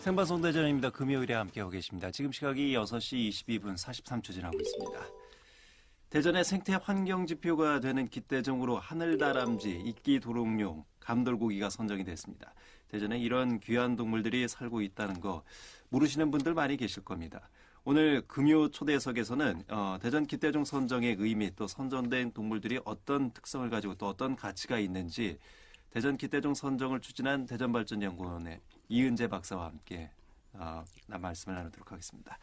생방송 대전입니다. 금요일에 함께하고 계십니다. 지금 시각이 6시 22분 43초 지나고 있습니다. 대전의 생태 환경 지표가 되는 기대종으로 하늘다람쥐, 이끼 도롱뇽, 감돌고기가 선정이 됐습니다. 대전에 이런 귀한 동물들이 살고 있다는 거 모르시는 분들 많이 계실 겁니다. 오늘 금요 초대석에서는 어, 대전 기대종 선정의 의미 또 선정된 동물들이 어떤 특성을 가지고 또 어떤 가치가 있는지 대전 기대종 선정을 추진한 대전발전연구원의 이은재 박사와 함께 어, 나 말씀을 나누도록 하겠습니다.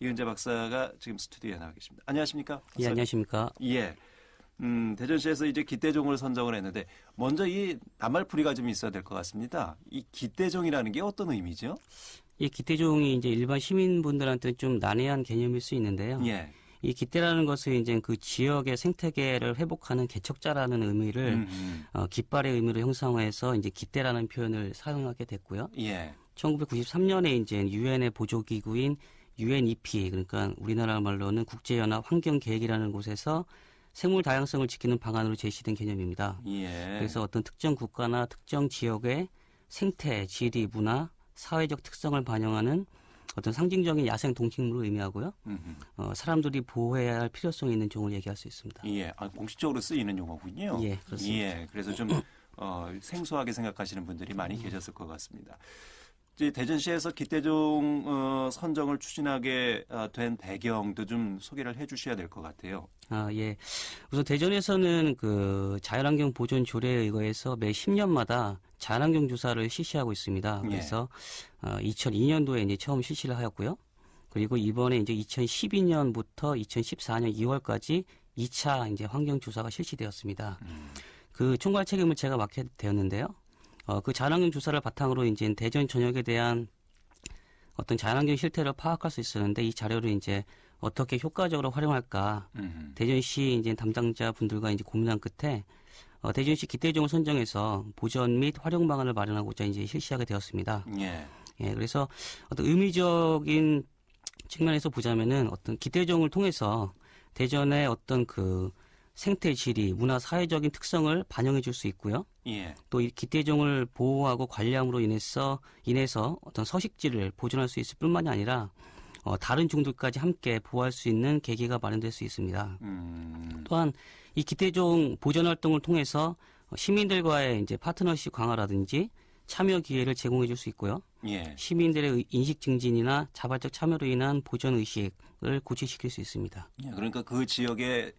이은재 박사가 지금 스튜디오에 나와 계십니다. 안녕하십니까? 예? 안녕하십니까. 예. 음, 대전시에서 이제 기대종을 선정을 했는데 먼저 이 낱말풀이가 좀 있어야 될 것 같습니다. 이 기대종이라는 게 어떤 의미죠? 이 기대종이 이제 일반 시민분들한테 좀 난해한 개념일 수 있는데요. 예. 이 기대라는 것은 이제 그 지역의 생태계를 회복하는 개척자라는 의미를 음, 음. 어, 깃발의 의미로 형상화해서 이제 기대라는 표현을 사용하게 됐고요. 예. 1993년에 이제 유엔의 보조기구인 UNEP 그러니까 우리나라 말로는 국제연합 환경계획이라는 곳에서 생물 다양성을 지키는 방안으로 제시된 개념입니다. 예. 그래서 어떤 특정 국가나 특정 지역의 생태, 지리, 문화, 사회적 특성을 반영하는 어떤 상징적인 야생 동식물을 의미하고요. 음, 음. 어, 사람들이 보호해야 할 필요성이 있는 종을 얘기할 수 있습니다. 예. 아, 공식적으로 쓰이는 용어군요. 예, 그렇습니다. 예. 그래서 좀 어, 생소하게 생각하시는 분들이 많이 계셨을 것 같습니다. 대전시에서 기대종 어, 선정을 추진하게 아, 된 배경도 좀 소개를 해 주셔야 될 것 같아요. 아, 예. 우선 대전에서는 그 자연환경 보존 조례에 의거해서 매 10년마다 자연환경 조사를 실시하고 있습니다. 예. 그래서 어, 2002년도에 이제 처음 실시를 하였고요. 그리고 이번에 이제 2012년부터 2014년 2월까지 2차 이제 환경 조사가 실시되었습니다. 그 총괄 책임을 제가 맡게 되었는데요. 어, 그 자연환경 조사를 바탕으로 이제 대전 전역에 대한 어떤 자연환경 실태를 파악할 수 있었는데 이 자료를 이제 어떻게 효과적으로 활용할까 음. 대전시 이제 담당자 분들과 이제 고민한 끝에 어, 대전시 기대종을 선정해서 보전 및 활용 방안을 마련하고자 이제 실시하게 되었습니다. 예. 예, 그래서 어떤 의미적인 측면에서 보자면은 어떤 기대종을 통해서 대전의 어떤 그 생태 지리, 문화, 사회적인 특성을 반영해 줄 수 있고요. 예. 또 이 기대종을 보호하고 관리함으로 인해서 인해서 어떤 서식지를 보존할 수 있을 뿐만이 아니라 어, 다른 종들까지 함께 보호할 수 있는 계기가 마련될 수 있습니다. 음. 또한 이 기대종 보존 활동을 통해서 어, 시민들과의 이제 파트너십 강화라든지 참여 기회를 제공해 줄 수 있고요. 예. 시민들의 의- 인식 증진이나 자발적 참여로 인한 보존 의식을 고취시킬 수 있습니다. 예, 그러니까 그 지역의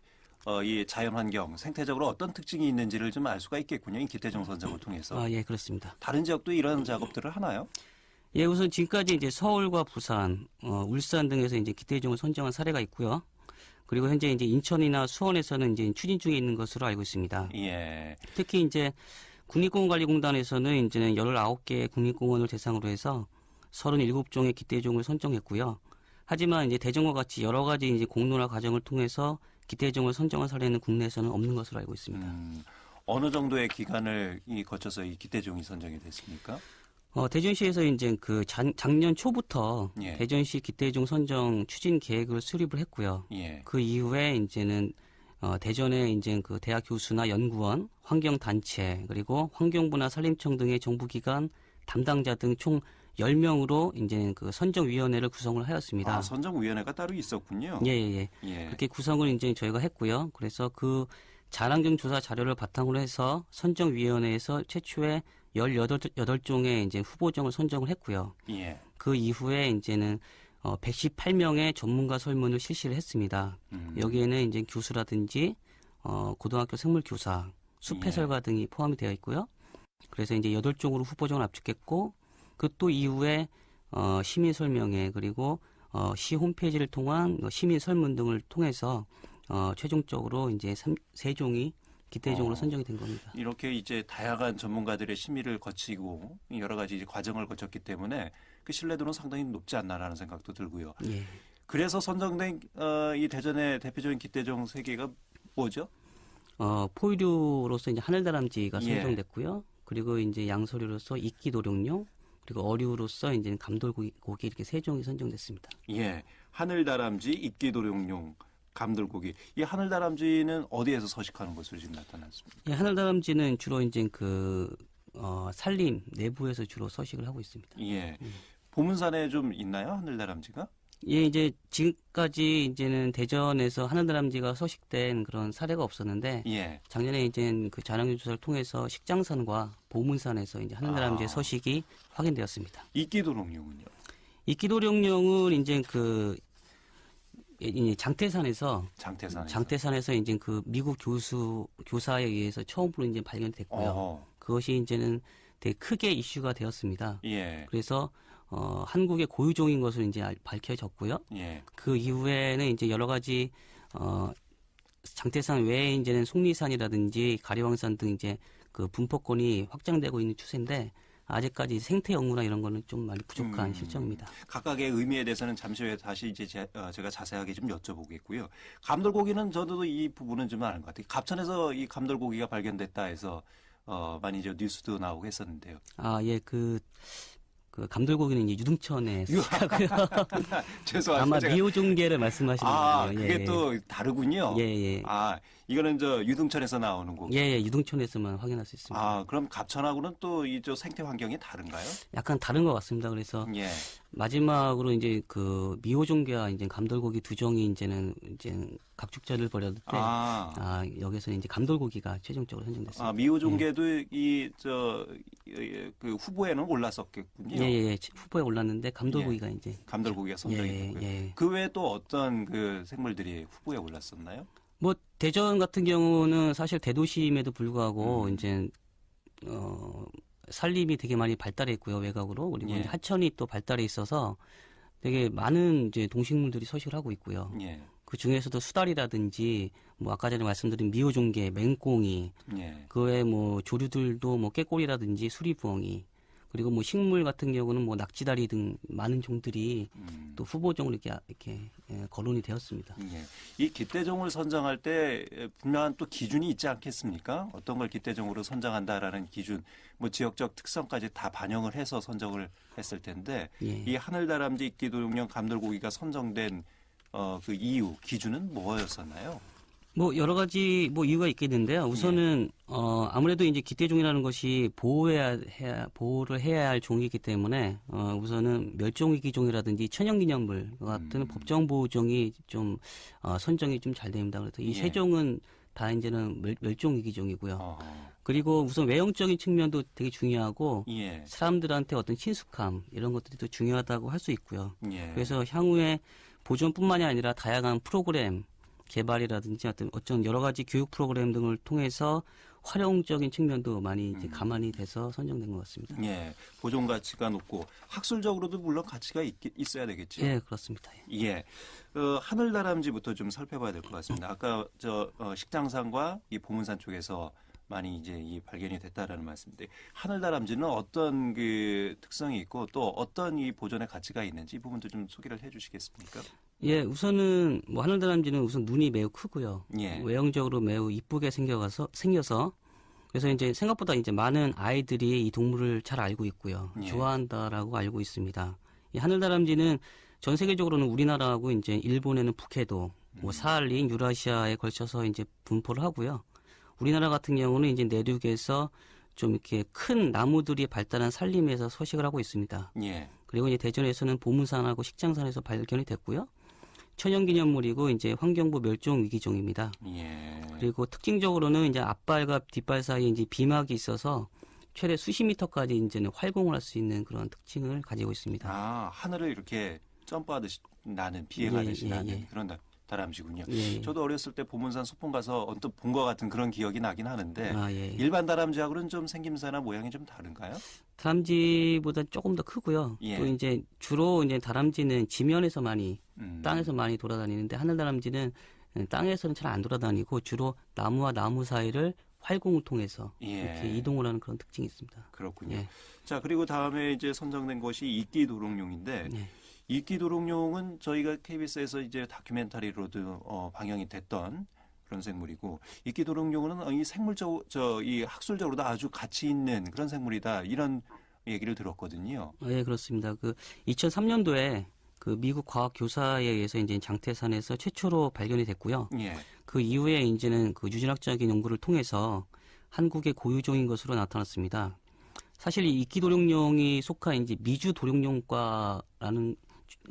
어, 이 자연환경, 생태적으로 어떤 특징이 있는지를 좀 알 수가 있겠군요. 이 기대종 선정을 통해서. 아, 예, 그렇습니다. 다른 지역도 이런 작업들을 하나요? 예, 우선 지금까지 이제 서울과 부산, 어, 울산 등에서 이제 기대종을 선정한 사례가 있고요. 그리고 현재 이제 인천이나 수원에서는 이제 추진 중에 있는 것으로 알고 있습니다. 예. 특히 이제 국립공원관리공단에서는 이제는 19개의 국립공원을 대상으로 해서 37종의 기대종을 선정했고요. 하지만 이제 대전과 같이 여러 가지 이제 공론화 과정을 통해서 기대종을 선정한 사례는 국내에서는 없는 것으로 알고 있습니다. 음, 어느 정도의 기간을 이 거쳐서 이 기대종이 선정이 됐습니까? 어, 대전시에서 이제 그 작, 작년 초부터 예. 대전시 기대종 선정 추진 계획을 수립을 했고요. 예. 그 이후에 이제는 어, 대전에 이제 그 대학 교수나 연구원, 환경단체 그리고 환경부나 산림청 등의 정부기관 담당자 등 총 10명으로 이제 그 선정위원회를 구성을 하였습니다. 아, 선정위원회가 따로 있었군요. 예, 예, 예. 예. 그렇게 구성을 이제 저희가 했고요. 그래서 그 자랑경 조사 자료를 바탕으로 해서 선정위원회에서 최초에 18종의 이제 후보종을 선정을 했고요. 예. 그 이후에 이제는 어 118명의 전문가 설문을 실시를 했습니다. 음. 여기에는 이제 교수라든지 어 고등학교 생물 교사, 숲 예. 해설가 등이 포함이 되어 있고요. 그래서 이제 8종으로 후보종을 압축했고 그 또 이후에 어 시민 설명회 그리고 어 시 홈페이지를 통한 어, 시민 설문 등을 통해서 어 최종적으로 이제 3, 세 종이 기대종으로 어. 선정이 된 겁니다. 이렇게 이제 다양한 전문가들의 심의를 거치고 여러 가지 이제 과정을 거쳤기 때문에 그 신뢰도는 상당히 높지 않나라는 생각도 들고요. 예. 그래서 선정된 어, 이 대전의 대표적인 기대종 세 개가 뭐죠? 어, 포유류로서 이제 하늘다람쥐가 예. 선정됐고요. 그리고 이제 양서류로서 이끼도룡룡, 그리고 어류로서 이제 감돌고기 고기 이렇게 세 종이 선정됐습니다. 예. 하늘다람쥐, 이끼도룡룡, 감돌고기. 이 하늘다람쥐는 어디에서 서식하는 것으로 지금 나타났습니다. 이 하늘다람쥐는 주로 이제 그 어, 산림 내부에서 주로 서식을 하고 있습니다. 예. 보문산에 좀 있나요? 하늘다람쥐가? 예, 이제 지금까지 이제는 대전에서 하늘다람쥐가 서식된 그런 사례가 없었는데 예. 작년에 이제 그 자랑류 조사를 통해서 식장산과 보문산에서 이제 하늘다람쥐의 아. 서식이 확인되었습니다. 이끼도롱뇽은요? 이끼도령령은 이제 그 예, 이 장태산에서 장태산에. 장태산에서 이제 그 미국 교수 교사에 의해서 처음으로 이제 발견됐고요. 어. 그것이 이제는 되게 크게 이슈가 되었습니다. 예. 그래서 어, 한국의 고유종인 것으로 이제 알- 밝혀졌고요. 예. 그 이후에는 이제 여러 가지 어, 장태산 외에 이제는 속리산이라든지 가리왕산 등 이제 그 분포권이 확장되고 있는 추세인데 아직까지 생태 연구나 이런 거는 좀 많이 부족한 음. 실정입니다. 각각의 의미에 대해서는 잠시 후에 다시 이제 제, 가 자세하게 좀 여쭤보겠고요. 감돌고기는 저도 이 부분은 좀 아는 것 같아요. 갑천에서 이 감돌고기가 발견됐다 해서 어, 많이 저 뉴스도 나오고 했었는데요. 아, 예, 그, 그 감돌고기는 이제 유등천에 수하고요. 죄송합니다. 아마 제가- 미호종계를 말씀하시는 아, 거예요. 그게 또 다르군요. 예, 예. 아, 이거는 저 유등천에서 나오는 거고. 예, 예, 유등천에서만 확인할 수 있습니다. 아, 그럼 갑천하고는 또 이 저 생태 환경이 다른가요? 약간 다른 것 같습니다. 그래서 예. 마지막으로 이제 그 미호종계와 이제 감돌고기 두 종이 이제는 이제 각축전을 벌였을 때 아. 아, 여기서는 이제 감돌고기가 최종적으로 선정됐습니다. 아, 미호종계도 이, 저, 이, 그 후보에는 올랐었겠군요. 예, 예, 예. 후보에 올랐는데 감돌고기가 이제 감돌고기가 선정이 예, 됐고요. 예. 그 외에 또 어떤 그 생물들이 후보에 올랐었나요? 뭐 대전 같은 경우는 사실 대도심에도 불구하고 음. 이제 어 산림이 되게 많이 발달해 있고요 외곽으로 그리고 예. 하천이 또 발달해 있어서 되게 많은 이제 동식물들이 서식을 하고 있고요. 예. 그 중에서도 수달이라든지 뭐 아까 전에 말씀드린 미호종계, 맹꽁이, 예. 그 외에 뭐 조류들도 뭐 깨꼬리라든지 수리부엉이 그리고 뭐 식물 같은 경우는 뭐 낙지다리 등 많은 종들이 음. 또 후보종으로 이렇게 이렇게 예, 거론이 되었습니다. 예. 이 기대종을 선정할 때 분명한 또 기준이 있지 않겠습니까? 어떤 걸 기대종으로 선정한다라는 기준, 뭐 지역적 특성까지 다 반영을 해서 선정을 했을 텐데 예. 이 하늘다람쥐 이끼도룡령 감돌고기가 선정된 어, 그 이유 기준은 뭐였었나요? 뭐 여러 가지 뭐 이유가 있겠는데요. 우선은 어 아무래도 이제 기대종이라는 것이 보호해야 해야 보호를 해야 할 종이기 때문에 어 우선은 멸종위기 종이라든지 천연기념물 같은 음. 법정 보호종이 좀 어, 선정이 좀 잘 됩니다. 그래서 이 예. 세 종은 다 이제는 멸, 멸종위기 종이고요. 어, 그리고 우선 외형적인 측면도 되게 중요하고 예. 사람들한테 어떤 친숙함 이런 것들이 또 중요하다고 할 수 있고요. 예. 그래서 향후에 보존뿐만이 아니라 다양한 프로그램 개발이라든지 어떤 어떤 여러 가지 교육 프로그램 등을 통해서 활용적인 측면도 많이 이제 음. 감안이 돼서 선정된 것 같습니다. 예. 보존 가치가 높고 학술적으로도 물론 가치가 있, 있어야 되겠죠. 예, 그렇습니다. 예. 예. 어, 하늘다람쥐부터 좀 살펴봐야 될 것 같습니다. 아까 저 어, 식장산과 이 보문산 쪽에서 많이 이제 이 발견이 됐다라는 말씀인데 하늘다람쥐는 어떤 그 특성이 있고 또 어떤 이 보존의 가치가 있는지 이 부분도 좀 소개를 해주시겠습니까? 예, 우선은 뭐 하늘다람쥐는 우선 눈이 매우 크고요. 예. 외형적으로 매우 이쁘게 생겨서 생겨서 그래서 이제 생각보다 이제 많은 아이들이 이 동물을 잘 알고 있고요. 예. 좋아한다라고 알고 있습니다. 이 하늘다람쥐는 전 세계적으로는 우리나라하고 이제 일본에는 북해도, 음. 뭐 사할린, 유라시아에 걸쳐서 이제 분포를 하고요. 우리나라 같은 경우는 이제 내륙에서 좀 이렇게 큰 나무들이 발달한 산림에서 서식을 하고 있습니다. 예. 그리고 이제 대전에서는 보문산하고 식장산에서 발견이 됐고요. 천연기념물이고 이제 환경부 멸종 위기종입니다. 예. 그리고 특징적으로는 이제 앞발과 뒷발 사이에 이제 비막이 있어서 최대 수십 미터까지 이제는 활공을 할 수 있는 그런 특징을 가지고 있습니다. 아 하늘을 이렇게 점프하듯이 나는 예, 비행하듯이 예, 나는 예. 그런 다- 다람쥐군요. 예. 저도 어렸을 때 보문산 소풍 가서 언뜻 본 것 같은 그런 기억이 나긴 하는데 아, 예. 일반 다람쥐하고는 좀 생김새나 모양이 좀 다른가요? 다람쥐보다 조금 더 크고요. 예. 또 이제 주로 이제 다람쥐는 지면에서 많이 음. 땅에서 많이 돌아다니는데 하늘 다람쥐는 땅에서는 잘 안 돌아다니고 주로 나무와 나무 사이를 활공을 통해서 예. 이렇게 이동을 하는 그런 특징이 있습니다. 그렇군요. 예. 자 그리고 다음에 이제 선정된 것이 이끼 도롱뇽인데 예. 이끼 도롱뇽은 저희가 KBS에서 이제 다큐멘터리로도 어, 방영이 됐던 그런 생물이고 이끼 도롱뇽은 이 생물적 저 이 학술적으로도 아주 가치 있는 그런 생물이다 이런 얘기를 들었거든요. 어, 예, 그렇습니다. 그 2003년도에 그 미국 과학 교사에 의해서 이제 장태산에서 최초로 발견이 됐고요. 예. 그 이후에 이제는 그 유전학적인 연구를 통해서 한국의 고유종인 것으로 나타났습니다. 사실 이 이끼 도룡룡이 속한 이제 미주 도룡룡과라는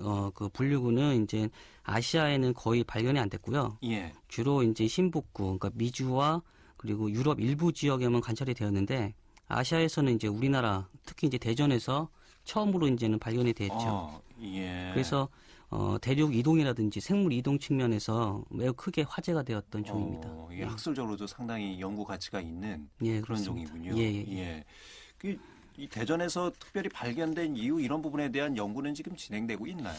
어 그 분류구는 이제 아시아에는 거의 발견이 안 됐고요. 예. 주로 이제 신북구, 그러니까 미주와 그리고 유럽 일부 지역에만 관찰이 되었는데 아시아에서는 이제 우리나라 특히 이제 대전에서 처음으로 이제는 발견이 됐죠. 어, 예. 그래서 어, 대륙 이동이라든지 생물 이동 측면에서 매우 크게 화제가 되었던 종입니다. 어, 이게 학술적으로도 상당히 연구 가치가 있는 예, 그런 그렇습니다. 종이군요. 예, 예, 예. 그, 이 대전에서 특별히 발견된 이유 이런 부분에 대한 연구는 지금 진행되고 있나요?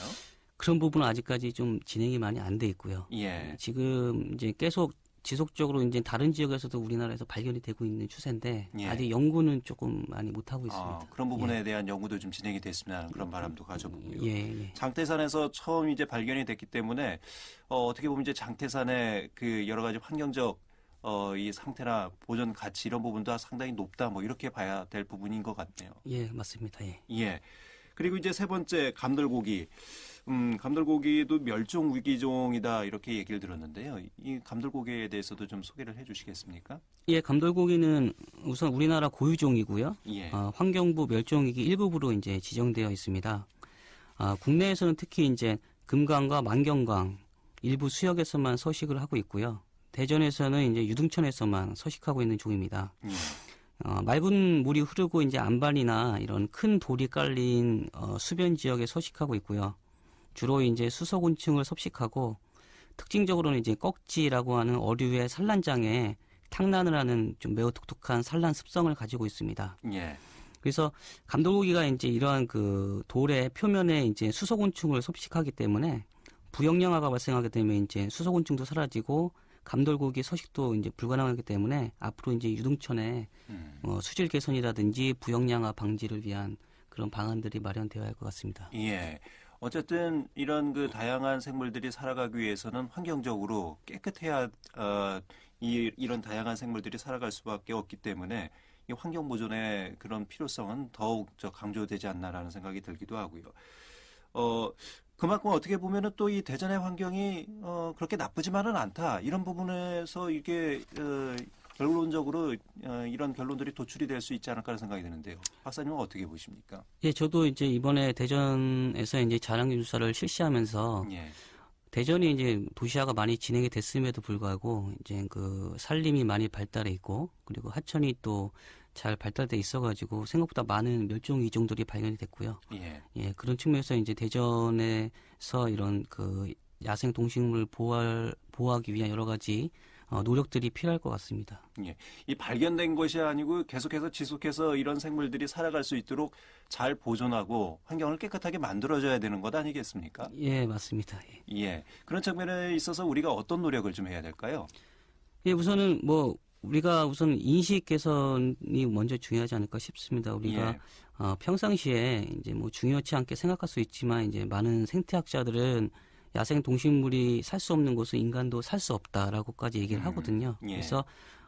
그런 부분은 아직까지 좀 진행이 많이 안 돼 있고요. 예. 지금 이제 계속 지속적으로 이제 다른 지역에서도 우리나라에서 발견이 되고 있는 추세인데 예. 아직 연구는 조금 많이 못 하고 있습니다. 아, 그런 부분에 대한 연구도 좀 진행이 됐으면 하는 그런 바람도 가져보고요. 예, 예. 장태산에서 처음 이제 발견이 됐기 때문에 어, 어떻게 보면 이제 장태산의 그 여러 가지 환경적 어, 이 상태나 보존 가치 이런 부분도 상당히 높다 뭐 이렇게 봐야 될 부분인 것 같네요. 예, 맞습니다. 예. 예. 그리고 이제 세 번째 감돌고기. 음, 감돌고기도 멸종 위기종이다 이렇게 얘기를 들었는데요. 이 감돌고기에 대해서도 좀 소개를 해 주시겠습니까? 예, 감돌고기는 우선 우리나라 고유종이고요. 예. 어, 환경부 멸종위기 1급으로 이제 지정되어 있습니다. 아, 국내에서는 특히 이제 금강과 만경강 일부 수역에서만 서식을 하고 있고요. 대전에서는 이제 유등천에서만 서식하고 있는 종입니다. 예. 어, 맑은 물이 흐르고 이제 안반이나 이런 큰 돌이 깔린 어, 수변 지역에 서식하고 있고요. 주로 이제 수소곤충을 섭식하고 특징적으로는 이제 꺽지라고 하는 어류의 산란장에 탕란을 하는 좀 매우 독특한 산란 습성을 가지고 있습니다. 예. 그래서 감돌고기가 이제 이러한 그 돌의 표면에 이제 수소곤충을 섭식하기 때문에 부영양화가 발생하게 되면 이제 수소곤충도 사라지고 감돌고기 서식도 이제 불가능하기 때문에 앞으로 이제 유등천에 음. 어, 수질 개선이라든지 부영양화 방지를 위한 그런 방안들이 마련되어야 할 것 같습니다. 예. 어쨌든 이런 그 다양한 생물들이 살아가기 위해서는 환경적으로 깨끗해야 어, 이, 이런 다양한 생물들이 살아갈 수밖에 없기 때문에 이 환경 보존의 그런 필요성은 더욱 저 강조되지 않나라는 생각이 들기도 하고요. 어, 그만큼 어떻게 보면은 또 이 대전의 환경이 어, 그렇게 나쁘지만은 않다. 이런 부분에서 이게 어, 결론적으로 어, 이런 결론들이 도출이 될 수 있지 않을까 생각이 드는데요. 박사님은 어떻게 보십니까? 예, 저도 이제 이번에 대전에서 이제 자랑기 조사를 실시하면서 예. 대전이 이제 도시화가 많이 진행이 됐음에도 불구하고 이제 그 산림이 많이 발달해 있고 그리고 하천이 또 잘 발달돼 있어가지고 생각보다 많은 멸종 위종들이 발견이 됐고요. 예. 예, 그런 측면에서 이제 대전에서 이런 그 야생 동식물 보호할, 보호하기 위한 여러 가지 어, 노력들이 필요할 것 같습니다. 이 발견된 것이 아니고 계속해서 지속해서 이런 생물들이 살아갈 수 있도록 잘 보존하고 환경을 깨끗하게 만들어줘야 되는 것 아니겠습니까? 예, 맞습니다. 예. 예. 그런 측면에 있어서 우리가 어떤 노력을 좀 해야 될까요? 예, 우선은 뭐 우리가 우선 인식 개선이 먼저 중요하지 않을까 싶습니다. 우리가 예. 어, 평상시에 이제 뭐 중요치 않게 생각할 수 있지만 이제 많은 생태학자들은 야생 동식물이 살 수 없는 곳은 인간도 살 수 없다라고까지 얘기를 음, 하거든요. 예. 그래서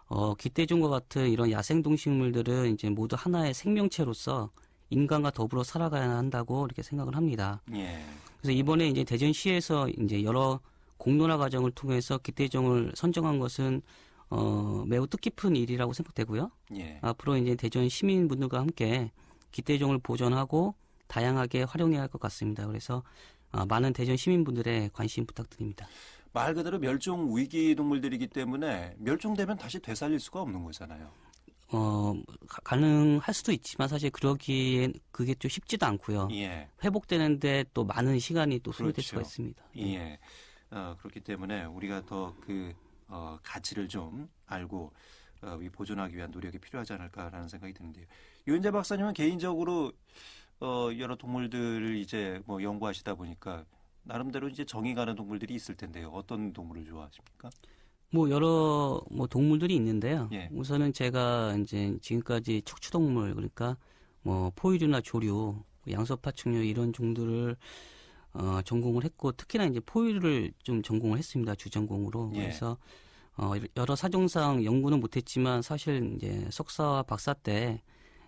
어, 기대종과 같은 이런 야생 동식물들은 이제 모두 하나의 생명체로서 인간과 더불어 살아가야 한다고 이렇게 생각을 합니다. 예. 그래서 이번에 이제 대전시에서 이제 여러 공론화 과정을 통해서 기대종을 선정한 것은 어, 매우 뜻깊은 일이라고 생각되고요. 예. 앞으로 이제 대전 시민분들과 함께 기대종을 보존하고 다양하게 활용해야 할 것 같습니다. 그래서 어, 많은 대전 시민분들의 관심 부탁드립니다. 말 그대로 멸종 위기 동물들이기 때문에 멸종되면 다시 되살릴 수가 없는 거잖아요. 어, 가- 가능할 수도 있지만 사실 그러기엔 그게 좀 쉽지도 않고요. 예. 회복되는데 또 많은 시간이 또 소요될 그렇죠. 수가 있습니다. 예. 어, 그렇기 때문에 우리가 더그 어, 가치를 좀 알고 어, 이 보존하기 위한 노력이 필요하지 않을까라는 생각이 드는데요. 유은재 박사님은 개인적으로 어, 여러 동물들을 이제 뭐 연구하시다 보니까 나름대로 이제 정이 가는 동물들이 있을 텐데요. 어떤 동물을 좋아하십니까? 뭐 여러 뭐 동물들이 있는데요. 예. 우선은 제가 이제 지금까지 척추동물 그러니까 뭐 포유류나 조류, 양서파충류 이런 종들을 어, 전공을 했고 특히나 이제 포유류를 좀 전공을 했습니다. 주전공으로. 예. 그래서 어, 여러 사정상 연구는 못했지만 사실 이제 석사와 박사 때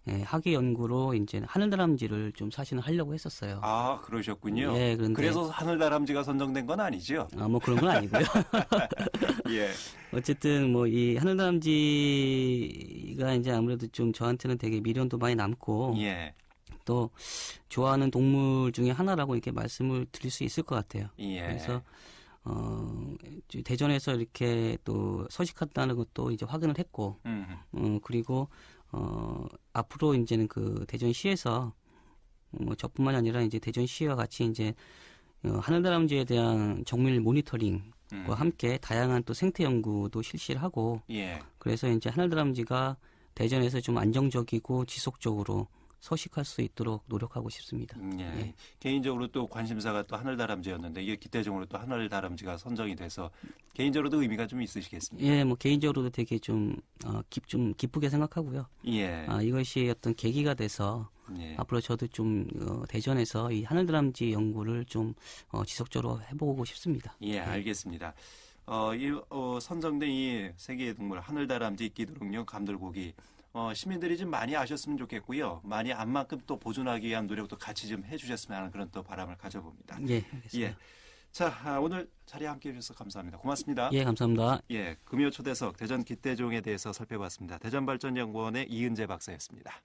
예, 학예 연구로 이제 하늘다람쥐를 좀 사실은 하려고 했었어요. 아, 그러셨군요. 예, 그런데 그래서 하늘다람쥐가 선정된 건 아니죠? 아, 뭐 그런 건 아니고요. 예. 어쨌든 뭐 이 하늘다람쥐가 이제 아무래도 좀 저한테는 되게 미련도 많이 남고 예. 또 좋아하는 동물 중에 하나라고 이렇게 말씀을 드릴 수 있을 것 같아요. 예. 그래서 어 대전에서 이렇게 또 서식한다는 것도 이제 확인을 했고, 음. 어 그리고 어 앞으로 이제는 그 대전시에서 뭐 저뿐만 아니라 이제 대전시와 같이 이제 어, 하늘다람쥐에 대한 정밀 모니터링과 음. 함께 다양한 또 생태 연구도 실시를 하고 예. 그래서 이제 하늘다람쥐가 대전에서 좀 안정적이고 지속적으로 서식할 수 있도록 노력하고 싶습니다. 음, 예. 예. 개인적으로 또 관심사가 또 하늘다람쥐였는데 이게 기대종으로 또 하늘다람쥐가 선정이 돼서 개인적으로도 의미가 좀 있으시겠습니다. 예, 뭐 개인적으로도 되게 좀, 어, 기, 좀 기쁘게 생각하고요. 예. 아, 이것이 어떤 계기가 돼서 예. 앞으로 저도 좀 어, 대전에서 이 하늘다람쥐 연구를 좀 어, 지속적으로 해보고 싶습니다. 예, 알겠습니다. 어, 이 어, 선정된 이 세계의 동물 하늘다람쥐 이끼도롱뇽 감돌고기 어, 시민들이 좀 많이 아셨으면 좋겠고요. 많이 안 만큼 또 보존하기 위한 노력도 같이 좀 해주셨으면 하는 그런 또 바람을 가져봅니다. 예, 알겠습니다. 예. 자, 아, 오늘 자리에 함께 해주셔서 감사합니다. 고맙습니다. 예, 감사합니다. 예, 금요 초대석 대전 기대종에 대해서 살펴봤습니다. 대전발전연구원의 이은재 박사였습니다.